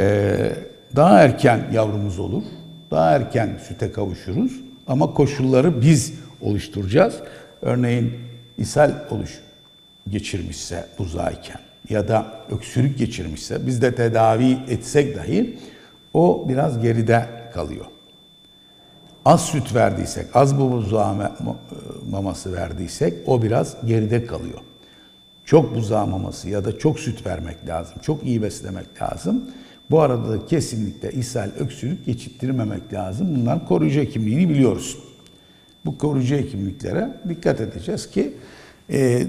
Ee, daha erken yavrumuz olur. Daha erken süte kavuşuruz. Ama koşulları biz oluşturacağız. Örneğin ishal oluş geçirmişse buzağıyken ya da öksürük geçirmişse biz de tedavi etsek dahi o biraz geride kalıyor. Az süt verdiysek, az bu buzağı me- maması verdiysek o biraz geride kalıyor. Çok buzağı maması ya da çok süt vermek lazım. Çok iyi beslemek lazım. Bu arada da kesinlikle ishal, öksürük geçittirmemek lazım. Bunların koruyucu hekimliğini biliyoruz. Bu koruyucu hekimliklere dikkat edeceğiz ki e,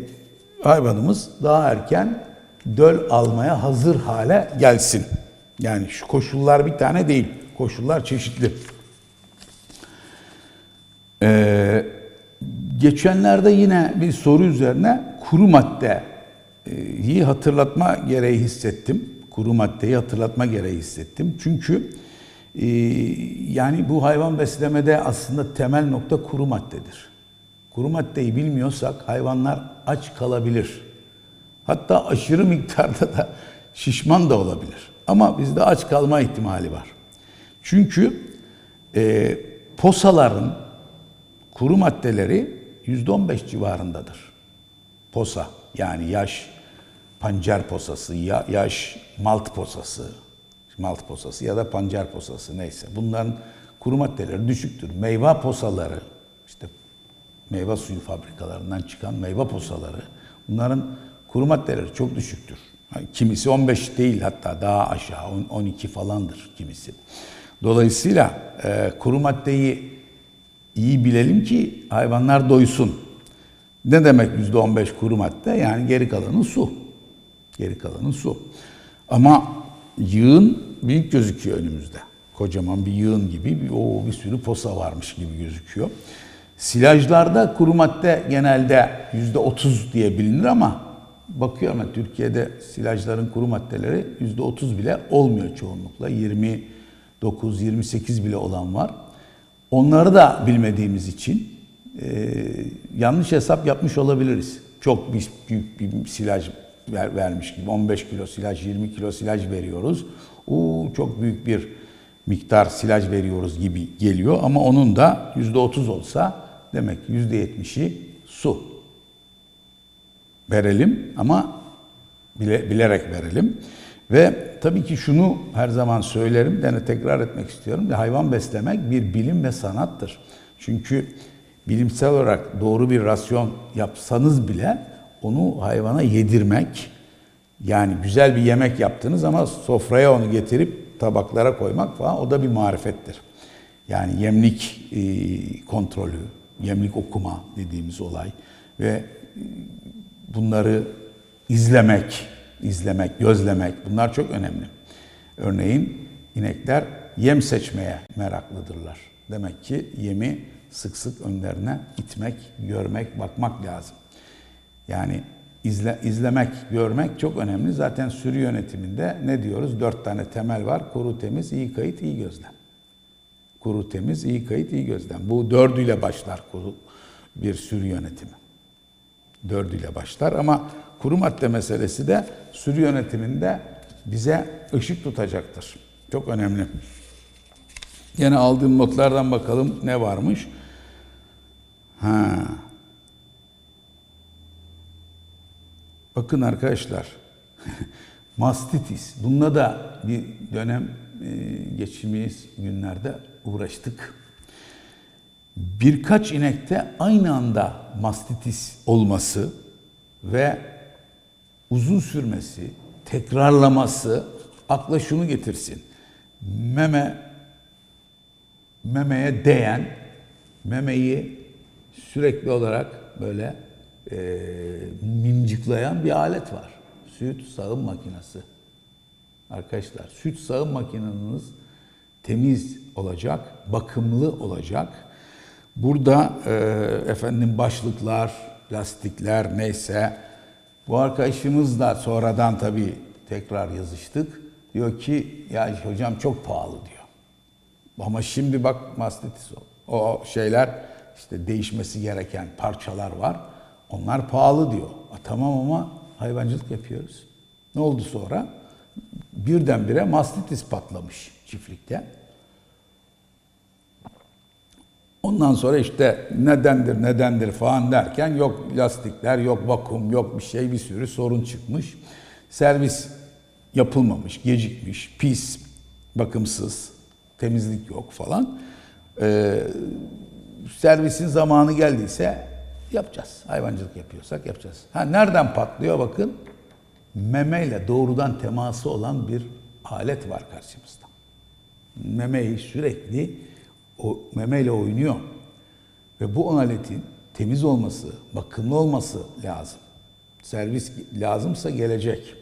hayvanımız daha erken döl almaya hazır hale gelsin. Yani şu koşullar bir tane değil. Koşullar çeşitli. Ee, geçenlerde yine bir soru üzerine kuru maddeyi hatırlatma gereği hissettim. Kuru maddeyi hatırlatma gereği hissettim. Çünkü e, yani bu hayvan beslemede aslında temel nokta kuru maddedir. Kuru maddeyi bilmiyorsak hayvanlar aç kalabilir. Hatta aşırı miktarda da şişman da olabilir. Ama bizde aç kalma ihtimali var. Çünkü e, posaların kuru maddeleri %15 civarındadır. Posa yani yaş pancar posası, ya, yaş malt posası, malt posası ya da pancar posası neyse. Bunların kuru maddeleri düşüktür. Meyve posaları, işte meyve suyu fabrikalarından çıkan meyve posaları, bunların kuru maddeleri çok düşüktür. Kimisi 15 değil hatta daha aşağı 12 falandır kimisi. Dolayısıyla e, kuru maddeyi iyi bilelim ki hayvanlar doysun. Ne demek yüzde on beş kuru madde? Yani geri kalanı su. Geri kalanı su. Ama yığın büyük gözüküyor önümüzde. Kocaman bir yığın gibi bir, o bir sürü posa varmış gibi gözüküyor. Silajlarda kuru madde genelde yüzde otuz diye bilinir ama bakıyorum ben Türkiye'de silajların kuru maddeleri yüzde otuz bile olmuyor çoğunlukla. 29, 28 bile olan var. Onları da bilmediğimiz için e, yanlış hesap yapmış olabiliriz. Çok büyük bir silaj ver, vermiş gibi 15 kilo silaj, 20 kilo silaj veriyoruz. Oo, çok büyük bir miktar silaj veriyoruz gibi geliyor ama onun da %30 olsa demek %70'i su. Verelim ama bile, bilerek verelim. Ve tabii ki şunu her zaman söylerim, dene tekrar etmek istiyorum. Hayvan beslemek bir bilim ve sanattır. Çünkü bilimsel olarak doğru bir rasyon yapsanız bile onu hayvana yedirmek, yani güzel bir yemek yaptınız ama sofraya onu getirip tabaklara koymak falan o da bir marifettir. Yani yemlik e, kontrolü, yemlik okuma dediğimiz olay ve bunları izlemek, izlemek, gözlemek bunlar çok önemli. Örneğin inekler yem seçmeye meraklıdırlar. Demek ki yemi sık sık önlerine itmek, görmek, bakmak lazım. Yani izle, izlemek, görmek çok önemli. Zaten sürü yönetiminde ne diyoruz? Dört tane temel var. Kuru, temiz, iyi kayıt, iyi gözlem. Kuru, temiz, iyi kayıt, iyi gözlem. Bu dördüyle başlar kuru bir sürü yönetimi. Dördüyle başlar ama kuru madde meselesi de sürü yönetiminde bize ışık tutacaktır. Çok önemli. Yine aldığım notlardan bakalım ne varmış. Ha. Bakın arkadaşlar. Mastitis. Bununla da bir dönem e, geçirmeyiz günlerde uğraştık. Birkaç inekte aynı anda mastitis olması ve uzun sürmesi, tekrarlaması akla şunu getirsin. Meme memeye değen, memeyi sürekli olarak böyle e, mincıklayan bir alet var. Süt sağım makinesi. Arkadaşlar süt sağım makineniz temiz olacak, bakımlı olacak. Burada e, efendim başlıklar, lastikler neyse bu arkadaşımız da sonradan tabii tekrar yazıştık. Diyor ki ya hocam çok pahalı diyor. Ama şimdi bak mastitis o. O şeyler işte değişmesi gereken parçalar var. Onlar pahalı diyor. A, tamam ama hayvancılık yapıyoruz. Ne oldu sonra? birdenbire mastitis patlamış çiftlikte. Ondan sonra işte nedendir nedendir falan derken yok lastikler, yok vakum, yok bir şey bir sürü sorun çıkmış. Servis yapılmamış, gecikmiş, pis, bakımsız, temizlik yok falan. Ee, servisin zamanı geldiyse yapacağız. Hayvancılık yapıyorsak yapacağız. Ha nereden patlıyor bakın? Memeyle doğrudan teması olan bir alet var karşımızda. Memeyi sürekli o memeyle oynuyor. Ve bu aletin temiz olması, bakımlı olması lazım. Servis lazımsa gelecek.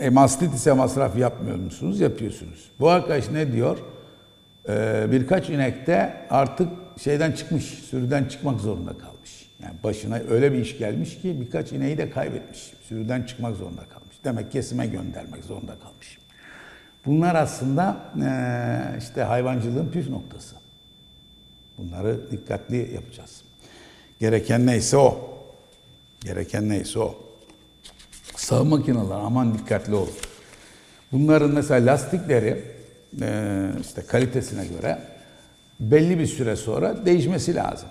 E, mastitise masraf yapmıyor musunuz? Yapıyorsunuz. Bu arkadaş ne diyor? Ee, birkaç inekte artık şeyden çıkmış, sürüden çıkmak zorunda kalmış. Yani başına öyle bir iş gelmiş ki birkaç ineği de kaybetmiş. Sürüden çıkmak zorunda kalmış. Demek kesime göndermek zorunda kalmış. Bunlar aslında e, işte hayvancılığın püf noktası. Bunları dikkatli yapacağız. Gereken neyse o. Gereken neyse o. Sağım makineleri aman dikkatli olun. Bunların mesela lastikleri e, işte kalitesine göre belli bir süre sonra değişmesi lazım.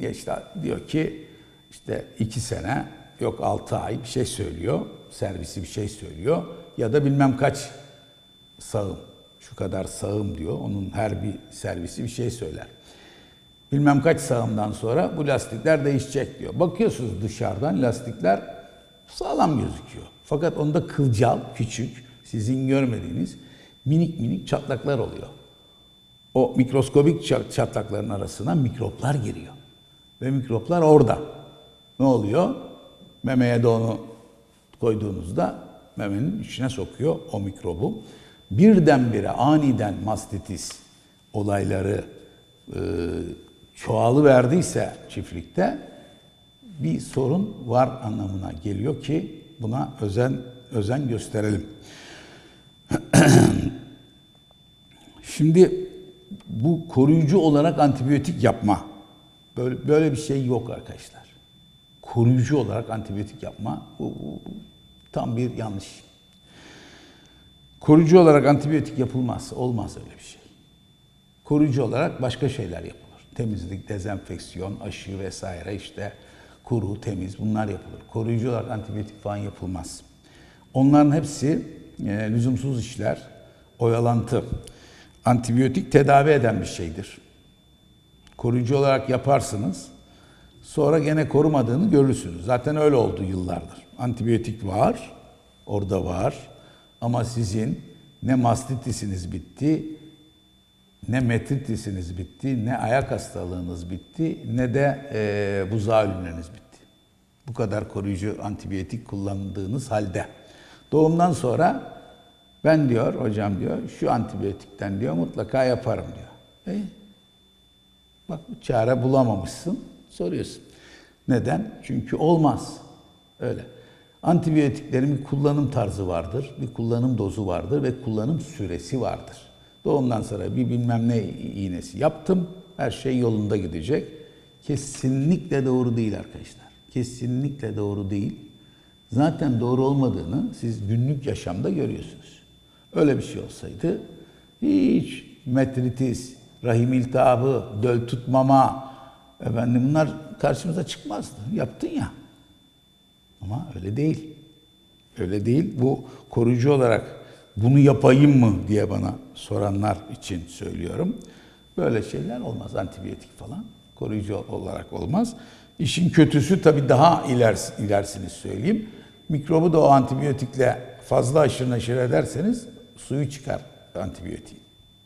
Ya işte diyor ki işte iki sene yok altı ay bir şey söylüyor. Servisi bir şey söylüyor. Ya da bilmem kaç sağım. Şu kadar sağım diyor. Onun her bir servisi bir şey söyler. Bilmem kaç sağımdan sonra bu lastikler değişecek diyor. Bakıyorsunuz dışarıdan lastikler sağlam gözüküyor. Fakat onda kılcal, küçük, sizin görmediğiniz minik minik çatlaklar oluyor. O mikroskobik çatlakların arasına mikroplar giriyor. Ve mikroplar orada. Ne oluyor? Memeye de onu koyduğunuzda memenin içine sokuyor o mikrobu. Birdenbire aniden mastitis olayları e, çoğalı verdiyse çiftlikte bir sorun var anlamına geliyor ki buna özen özen gösterelim. Şimdi bu koruyucu olarak antibiyotik yapma böyle böyle bir şey yok arkadaşlar. Koruyucu olarak antibiyotik yapma bu, bu tam bir yanlış. Koruyucu olarak antibiyotik yapılmaz, olmaz öyle bir şey. Koruyucu olarak başka şeyler yapılır. Temizlik, dezenfeksiyon, aşı vesaire işte kuru, temiz bunlar yapılır. Koruyucu olarak antibiyotik falan yapılmaz. Onların hepsi e, lüzumsuz işler, oyalantı. Antibiyotik tedavi eden bir şeydir. Koruyucu olarak yaparsınız. Sonra gene korumadığını görürsünüz. Zaten öyle oldu yıllardır. Antibiyotik var, orada var. Ama sizin ne mastitisiniz bitti, ne metritisiniz bitti, ne ayak hastalığınız bitti, ne de e, buzağı ölümleriniz bitti. Bu kadar koruyucu antibiyotik kullandığınız halde. Doğumdan sonra ben diyor hocam diyor şu antibiyotikten diyor mutlaka yaparım diyor. E, bak çare bulamamışsın soruyorsun. Neden? Çünkü olmaz. Öyle. Antibiyotiklerin bir kullanım tarzı vardır, bir kullanım dozu vardır ve kullanım süresi vardır. Doğumdan sonra bir bilmem ne iğnesi yaptım, her şey yolunda gidecek. Kesinlikle doğru değil arkadaşlar. Kesinlikle doğru değil. Zaten doğru olmadığını siz günlük yaşamda görüyorsunuz. Öyle bir şey olsaydı hiç metritis, rahim iltihabı, döl tutmama, efendim bunlar karşımıza çıkmazdı. Yaptın ya. Ama öyle değil. Öyle değil. Bu koruyucu olarak bunu yapayım mı diye bana soranlar için söylüyorum. Böyle şeyler olmaz. Antibiyotik falan koruyucu olarak olmaz. İşin kötüsü tabii daha ilers, ilerisini söyleyeyim. Mikrobu da o antibiyotikle fazla aşırı neşir ederseniz suyu çıkar antibiyotik.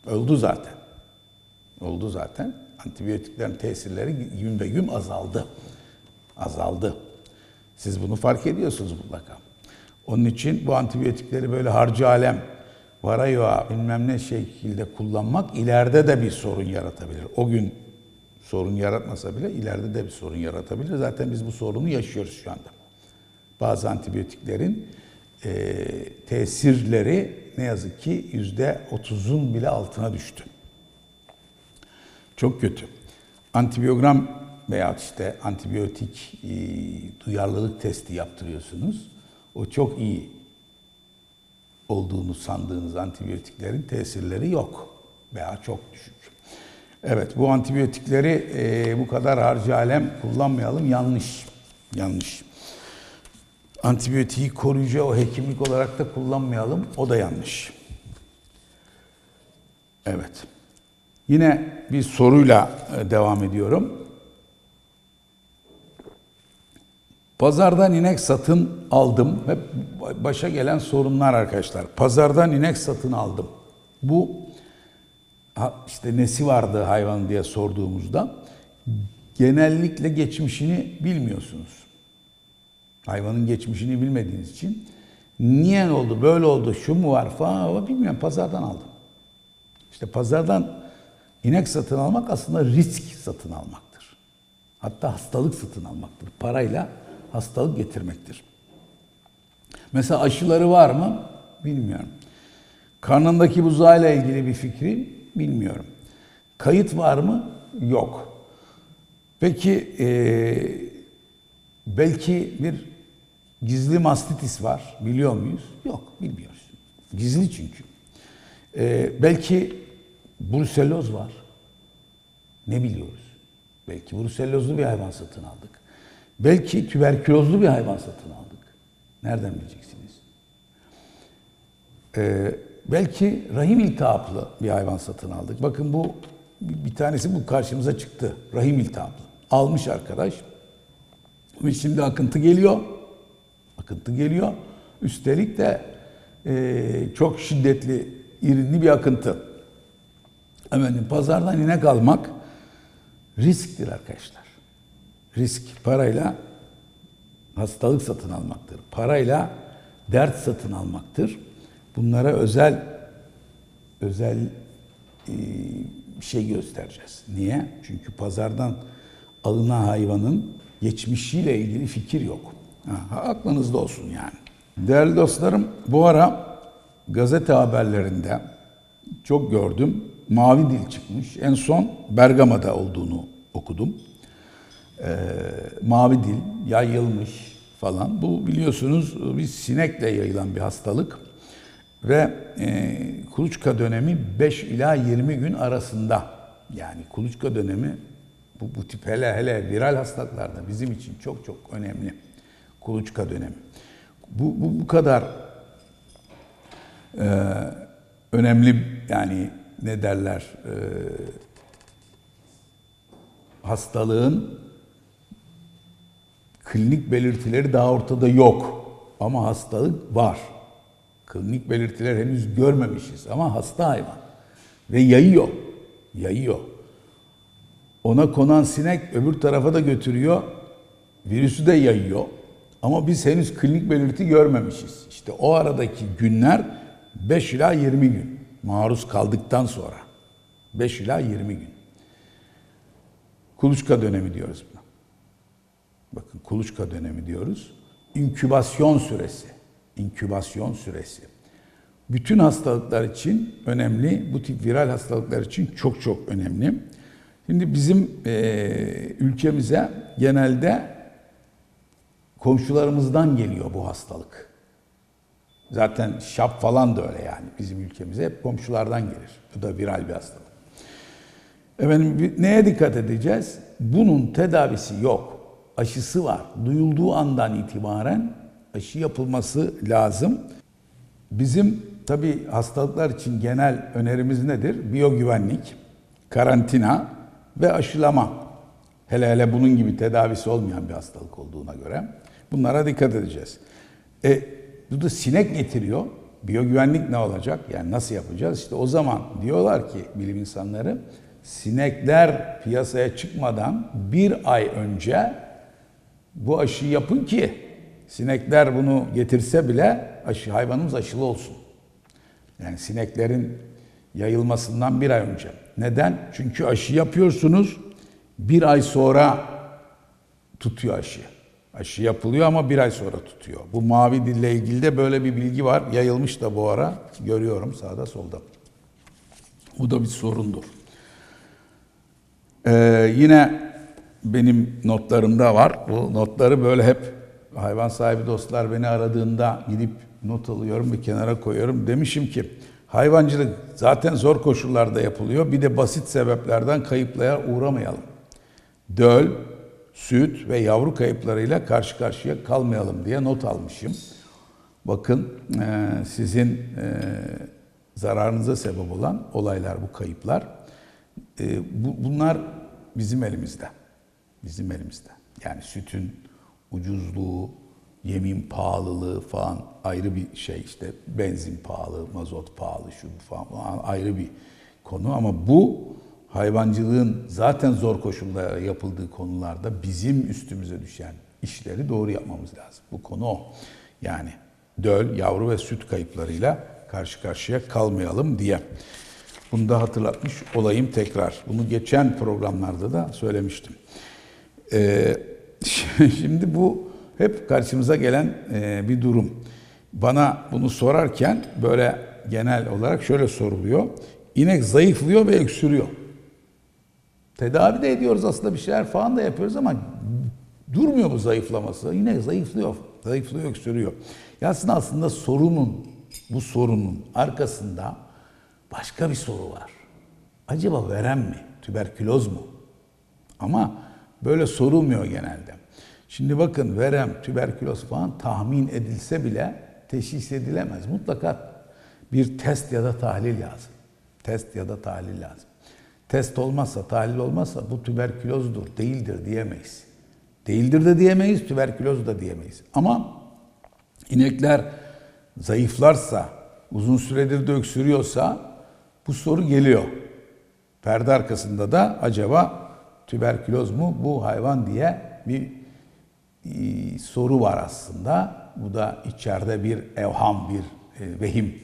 Öldü zaten. Oldu zaten. Antibiyotiklerin tesirleri gün be gün azaldı. Azaldı. Siz bunu fark ediyorsunuz mutlaka. Onun için bu antibiyotikleri böyle harcı alem, varayva bilmem ne şekilde kullanmak ileride de bir sorun yaratabilir. O gün sorun yaratmasa bile ileride de bir sorun yaratabilir. Zaten biz bu sorunu yaşıyoruz şu anda. Bazı antibiyotiklerin e, tesirleri ne yazık ki yüzde otuzun bile altına düştü. Çok kötü. Antibiyogram veya işte antibiyotik e, duyarlılık testi yaptırıyorsunuz. O çok iyi olduğunu sandığınız antibiyotiklerin tesirleri yok veya çok düşük. Evet bu antibiyotikleri e, bu kadar harcı alem kullanmayalım yanlış. Yanlış. Antibiyotiği koruyucu o hekimlik olarak da kullanmayalım. O da yanlış. Evet. Yine bir soruyla e, devam ediyorum. Pazardan inek satın aldım. Hep başa gelen sorunlar arkadaşlar. Pazardan inek satın aldım. Bu işte nesi vardı hayvan diye sorduğumuzda genellikle geçmişini bilmiyorsunuz. Hayvanın geçmişini bilmediğiniz için niye oldu, böyle oldu, şu mu var falan bilmiyorum. Pazardan aldım. İşte pazardan inek satın almak aslında risk satın almaktır. Hatta hastalık satın almaktır. Parayla hastalık getirmektir. Mesela aşıları var mı? Bilmiyorum. Karnındaki buzağıyla ilgili bir fikrim bilmiyorum. Kayıt var mı? Yok. Peki e, belki bir gizli mastitis var. Biliyor muyuz? Yok, bilmiyoruz. Gizli çünkü. E, belki bruselloz var. Ne biliyoruz? Belki brucellozlu bir hayvan satın aldık. Belki tüberkülozlu bir hayvan satın aldık. Nereden bileceksiniz? Ee, belki rahim iltihaplı bir hayvan satın aldık. Bakın bu bir tanesi bu karşımıza çıktı. Rahim iltihaplı. Almış arkadaş. Ve şimdi akıntı geliyor. Akıntı geliyor. Üstelik de e, çok şiddetli, irinli bir akıntı. Efendim pazardan inek almak risktir arkadaşlar. Risk parayla hastalık satın almaktır. Parayla dert satın almaktır. Bunlara özel özel e, bir şey göstereceğiz. Niye? Çünkü pazardan alınan hayvanın geçmişiyle ilgili fikir yok. Ha, aklınızda olsun yani. Değerli dostlarım, bu ara gazete haberlerinde çok gördüm. Mavi dil çıkmış. En son Bergama'da olduğunu okudum. Ee, mavi dil yayılmış falan. Bu biliyorsunuz bir sinekle yayılan bir hastalık. Ve e, kuluçka dönemi 5 ila 20 gün arasında. Yani kuluçka dönemi bu, bu tip hele hele viral hastalıklarda bizim için çok çok önemli. Kuluçka dönemi. Bu, bu, bu kadar e, önemli yani ne derler e, hastalığın klinik belirtileri daha ortada yok. Ama hastalık var. Klinik belirtiler henüz görmemişiz ama hasta hayvan. Ve yayıyor. Yayıyor. Ona konan sinek öbür tarafa da götürüyor. Virüsü de yayıyor. Ama biz henüz klinik belirti görmemişiz. İşte o aradaki günler 5 ila 20 gün maruz kaldıktan sonra. 5 ila 20 gün. Kuluçka dönemi diyoruz buna. Bakın kuluçka dönemi diyoruz. İnkübasyon süresi. İnkübasyon süresi. Bütün hastalıklar için önemli, bu tip viral hastalıklar için çok çok önemli. Şimdi bizim e, ülkemize genelde komşularımızdan geliyor bu hastalık. Zaten şap falan da öyle yani bizim ülkemize hep komşulardan gelir. Bu da viral bir hastalık. Efendim neye dikkat edeceğiz? Bunun tedavisi yok. Aşısı var. Duyulduğu andan itibaren aşı yapılması lazım. Bizim tabi hastalıklar için genel önerimiz nedir? Biyogüvenlik, karantina ve aşılama. Hele hele bunun gibi tedavisi olmayan bir hastalık olduğuna göre bunlara dikkat edeceğiz. E, bu da sinek getiriyor. Biyogüvenlik ne olacak? Yani nasıl yapacağız? İşte o zaman diyorlar ki bilim insanları sinekler piyasaya çıkmadan bir ay önce bu aşıyı yapın ki sinekler bunu getirse bile aşı hayvanımız aşılı olsun. Yani sineklerin yayılmasından bir ay önce. Neden? Çünkü aşı yapıyorsunuz bir ay sonra tutuyor aşı. Aşı yapılıyor ama bir ay sonra tutuyor. Bu mavi dille ilgili de böyle bir bilgi var. Yayılmış da bu ara. Görüyorum sağda solda. Bu da bir sorundur. Ee, yine benim notlarımda var. Bu notları böyle hep hayvan sahibi dostlar beni aradığında gidip not alıyorum bir kenara koyuyorum. Demişim ki hayvancılık zaten zor koşullarda yapılıyor. Bir de basit sebeplerden kayıplara uğramayalım. Döl, süt ve yavru kayıplarıyla karşı karşıya kalmayalım diye not almışım. Bakın e, sizin e, zararınıza sebep olan olaylar bu kayıplar. E, bu, bunlar bizim elimizde. Bizim elimizde. Yani sütün ucuzluğu, yemin pahalılığı falan ayrı bir şey işte benzin pahalı, mazot pahalı şu falan, falan ayrı bir konu ama bu hayvancılığın zaten zor koşullarda yapıldığı konularda bizim üstümüze düşen işleri doğru yapmamız lazım. Bu konu o. Yani döl, yavru ve süt kayıplarıyla karşı karşıya kalmayalım diye. Bunu da hatırlatmış olayım tekrar. Bunu geçen programlarda da söylemiştim. Ee, şimdi bu hep karşımıza gelen e, bir durum. Bana bunu sorarken böyle genel olarak şöyle soruluyor. İnek zayıflıyor ve öksürüyor. Tedavi de ediyoruz aslında bir şeyler falan da yapıyoruz ama durmuyor bu zayıflaması. Yine zayıflıyor, zayıflıyor, öksürüyor. Aslında aslında sorunun, bu sorunun arkasında başka bir soru var. Acaba verem mi? Tüberküloz mu? Ama böyle sorulmuyor genelde. Şimdi bakın verem, tüberküloz falan tahmin edilse bile teşhis edilemez. Mutlaka bir test ya da tahlil lazım. Test ya da tahlil lazım. Test olmazsa, tahlil olmazsa bu tüberkülozdur, değildir diyemeyiz. Değildir de diyemeyiz, tüberküloz da diyemeyiz. Ama inekler zayıflarsa, uzun süredir de öksürüyorsa bu soru geliyor. Perde arkasında da acaba tüberküloz mu bu hayvan diye bir e, soru var aslında. Bu da içeride bir evham, bir e, vehim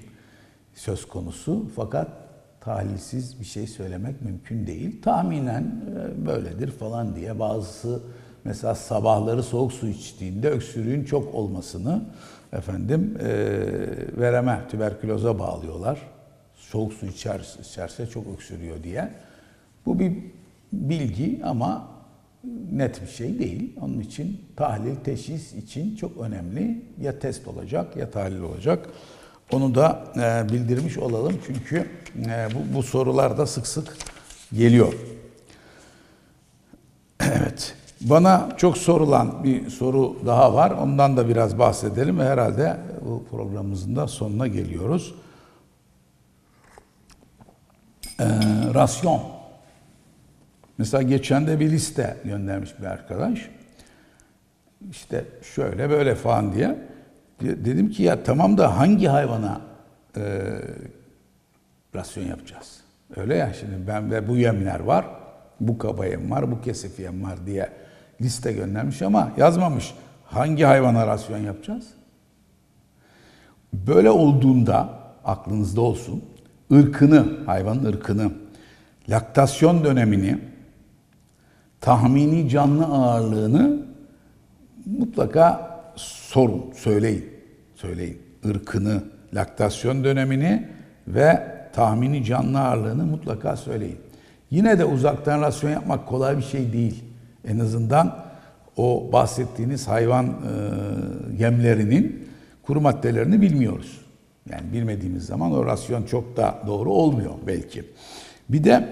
söz konusu. Fakat tahlilsiz bir şey söylemek mümkün değil. Tahminen e, böyledir falan diye bazısı mesela sabahları soğuk su içtiğinde öksürüğün çok olmasını efendim e, vereme, tüberküloza bağlıyorlar. Soğuk su içer, içerse çok öksürüyor diye. Bu bir bilgi ama net bir şey değil. Onun için tahlil, teşhis için çok önemli. Ya test olacak ya tahlil olacak. Onu da e, bildirmiş olalım çünkü e, bu, bu sorular da sık sık geliyor. Evet. Bana çok sorulan bir soru daha var. Ondan da biraz bahsedelim ve herhalde bu programımızın da sonuna geliyoruz. Ee, rasyon. Mesela geçen de bir liste göndermiş bir arkadaş. İşte şöyle böyle falan diye. Dedim ki ya tamam da hangi hayvana e, rasyon yapacağız? Öyle ya şimdi ben de bu yemler var, bu kaba yem var, bu kesif var diye liste göndermiş ama yazmamış. Hangi hayvana rasyon yapacağız? Böyle olduğunda aklınızda olsun ırkını, hayvanın ırkını, laktasyon dönemini, tahmini canlı ağırlığını mutlaka sorun, söyleyin. Söyleyin. Irkını, laktasyon dönemini ve tahmini canlı ağırlığını mutlaka söyleyin. Yine de uzaktan rasyon yapmak kolay bir şey değil. En azından o bahsettiğiniz hayvan e, yemlerinin kuru maddelerini bilmiyoruz. Yani bilmediğimiz zaman o rasyon çok da doğru olmuyor belki. Bir de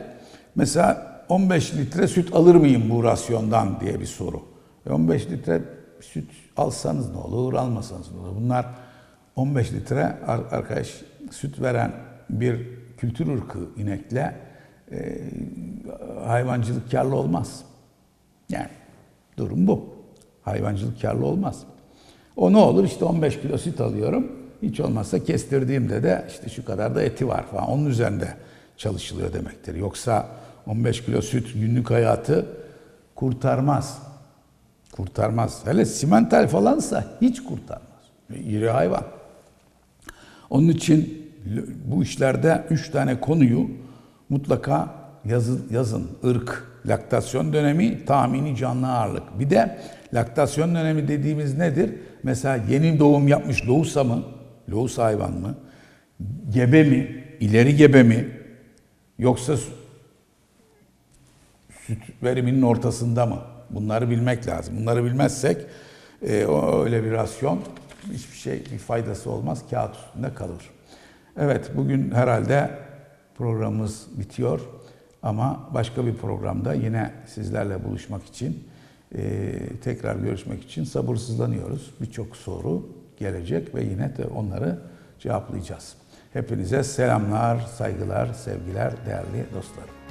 mesela 15 litre süt alır mıyım bu rasyondan diye bir soru. 15 litre süt alsanız ne olur, almasanız ne olur? Bunlar 15 litre arkadaş süt veren bir kültür ırkı inekle e, hayvancılık karlı olmaz. Yani durum bu. Hayvancılık karlı olmaz. O ne olur işte 15 kilo süt alıyorum. Hiç olmazsa kestirdiğimde de işte şu kadar da eti var falan. Onun üzerinde çalışılıyor demektir. Yoksa 15 kilo süt günlük hayatı kurtarmaz. Kurtarmaz. Hele simental falansa hiç kurtarmaz. İri hayvan. Onun için bu işlerde üç tane konuyu mutlaka yazın, yazın. Irk, laktasyon dönemi, tahmini canlı ağırlık. Bir de laktasyon dönemi dediğimiz nedir? Mesela yeni doğum yapmış lohusa mı? Lohusa hayvan mı? Gebe mi? İleri gebe mi? Yoksa süt veriminin ortasında mı? Bunları bilmek lazım. Bunları bilmezsek e, o öyle bir rasyon hiçbir şey bir faydası olmaz. Kağıt üstünde kalır. Evet bugün herhalde programımız bitiyor. Ama başka bir programda yine sizlerle buluşmak için, e, tekrar görüşmek için sabırsızlanıyoruz. Birçok soru gelecek ve yine de onları cevaplayacağız. Hepinize selamlar, saygılar, sevgiler değerli dostlarım.